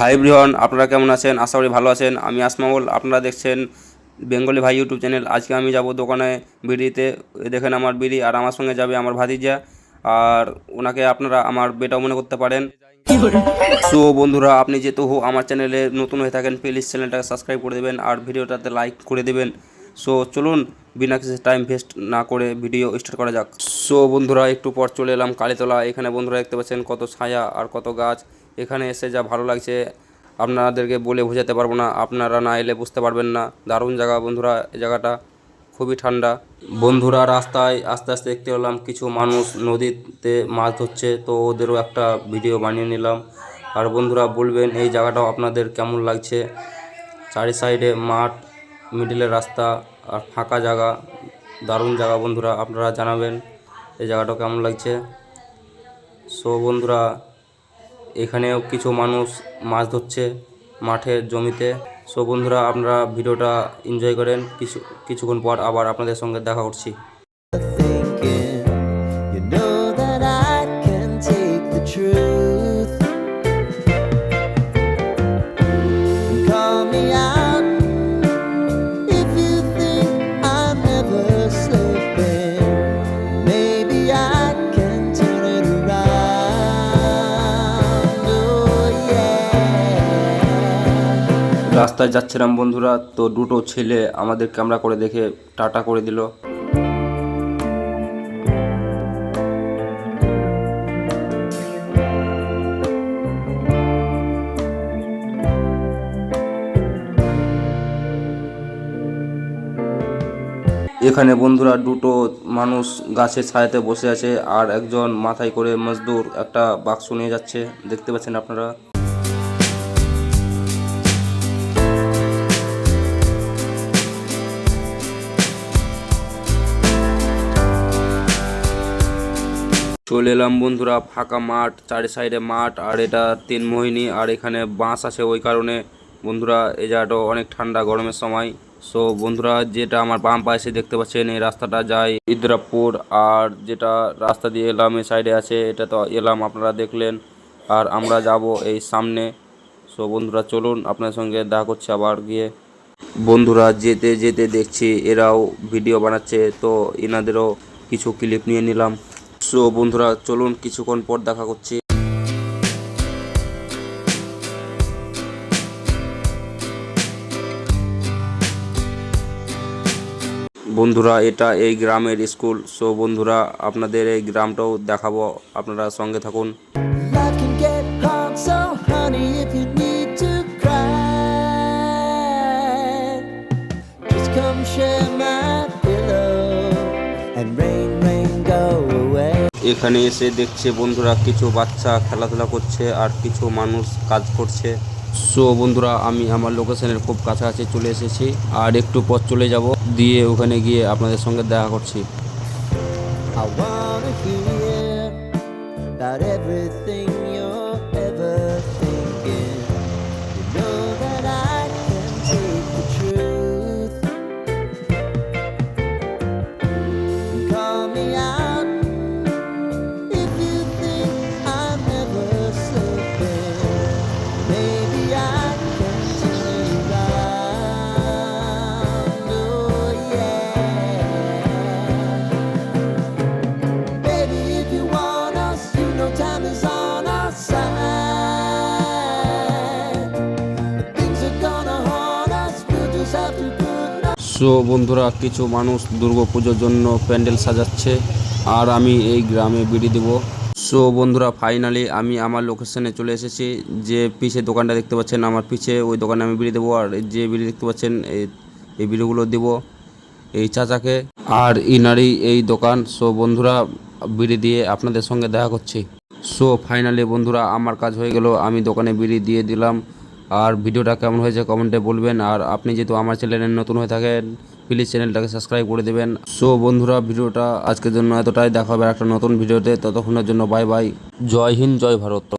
High ব্রিহন আপনারা কেমন আছেন? আশা করি ভালো আছেন। আমি আসমাউল, আপনারা দেখছেন বেঙ্গলি ভাই ইউটিউব চ্যানেল আজকে আমি যাব দোকানে বিড়িতে। দেখেন আমার বিড়ি আর আমার সঙ্গে যাবে আমার ভাতিজা। আর ওনাকে আপনারা আমার বেটাও মনে করতে পারেন। সো বন্ধুরা, আপনি যেহেতু আমার চ্যানেলে নতুন হয়ে থাকেন প্লিজ চ্যানেলটাকে সাবস্ক্রাইব করে দেবেন আর ভিডিওটাতে লাইক করে দেবেন। সো চলুন বিনা কিছু টাইম ভেস্ট না করে ভিডিও স্টার্ট করা যাক। সো বন্ধুরা, একটু পর চলে এলাম কালীতলা। এখানে বন্ধুরা দেখতে পাচ্ছেন কত ছায়া আর কত গাছ। এখানে এসে যা ভালো লাগছে, আপনাদেরকে বলে বোঝাতে পারব না, আপনারা না এলে বুঝতে পারবেন না। দারুণ জায়গা বন্ধুরা এই জায়গাটা খুবই ঠান্ডা। বন্ধুরা, রাস্তায় আস্তে আস্তে দেখতে পেলাম কিছু মানুষ নদীতে মাছ ধরছে, তো ওদেরও একটা ভিডিও বানিয়ে নিলাম। আর বন্ধুরা, বলবেন এই জায়গাটাও আপনাদের কেমন লাগছে? চারি সাইডে মাঠ মিডিলে রাস্তা, আর ফাঁকা জায়গা, দারুণ জায়গা বন্ধুরা, আপনারা জানাবেন এই জায়গাটা কেমন লাগছে। সো বন্ধুরা এখানেও কিছু মানুষ মাছ ধরছে মাঠের জমিতে। সো বন্ধুরা, আপনারা ভিডিওটা এনজয় করেন। কিছু, কিছুক্ষণ পর আবার আপনাদের সঙ্গে দেখা করছি রাস্তায় যাচ্ছিলাম বন্ধুরা, তো দুটো ছেলে আমাদের ক্যামেরা করে দেখে টাটা করে দিল। এখানে বন্ধুরা দুটো মানুষ গাছের ছায়াতে বসে আছে, আর একজন মাথায় করে মজদুর একটা বাক্স নিয়ে যাচ্ছে। দেখতে পাচ্ছেন আপনারা? চলে এলাম বন্ধুরা ফাঁকা মাঠ, চারি সাইডে মাঠ, আর এটা তিন মোহিনী, আর এখানে বাঁশ আছে ওই কারণে। বন্ধুরা, এই জায়গাটা অনেক ঠান্ডা গরমের সময়। সো বন্ধুরা, যেটা আমার বাম পাশে দেখতে পাচ্ছেন, এই রাস্তাটা যায় ইদ্রাপুর, আর যেটা রাস্তা দিয়ে এলাম, এই সাইডে আছে, এটা তো এলাম, আপনারা দেখলেন। আর আমরা যাব এই সামনে। সো বন্ধুরা, চলুন আপনার সঙ্গে দেখা করছে আবার গিয়ে। বন্ধুরা, যেতে যেতে দেখছি, এরাও ভিডিও বানাচ্ছে, তো এনাদেরও কিছু ক্লিপ নিয়ে নিলাম। সো বন্ধুরা, চলুন কিছুক্ষণ পর দেখা করছি। বন্ধুরা, এটা এই গ্রামের স্কুল। সো বন্ধুরা, আপনাদের এই গ্রামটাও দেখাবো। আপনারা সঙ্গে থাকুন। এখানে এসে দেখছে বন্ধুরা কিছু বাচ্চা খেলাধুলা করছে আর কিছু মানুষ কাজ করছে। সো বন্ধুরা, আমি আমার লোকেশনের খুব কাছাকাছি চলে এসেছি আর একটু পথ চলে যাব, দিয়ে ওখানে গিয়ে আপনাদের সঙ্গে দেখা করছি। I wanna hear about everything so বন্ধুরা, কিছু মানুষ দুর্গা পুজোর জন্য প্যান্ডেল সাজাচ্ছে, আর আমি এই গ্রামে বিড়ি দেবো। সো বন্ধুরা ফাইনালি আমি আমার লোকেশনে চলে এসেছি। যে পিছে দোকানটা দেখতে পাচ্ছেন আমার পিছে, ওই দোকানে আমি বিড়ি দেবো, আর যে বিড়ি দেখতে পাচ্ছেন, এই এই বিড়িগুলো দেবো এই চাচাকে আর ইনারই এই দোকান। সো বন্ধুরা, বিড়ি দিয়ে আপনাদের সঙ্গে দেখা করছি। সো ফাইনালি বন্ধুরা, আমার কাজ হয়ে গেল। আমি দোকানে বিড়ি দিয়ে দিলাম। আর ভিডিওটা কেমন হয়েছে কমেন্টে বলবেন। আর আপনি যেহেতু আমার চ্যানেলে নতুন হয়ে থাকেন প্লিজ চ্যানেলটাকে সাবস্ক্রাইব করে দেবেন। সো বন্ধুরা, ভিডিওটা আজকের জন্য এতটাই। দেখা হবে একটা নতুন ভিডিওতে। ততক্ষণের জন্য বাই বাই জয় হিন্দ, জয় ভারত।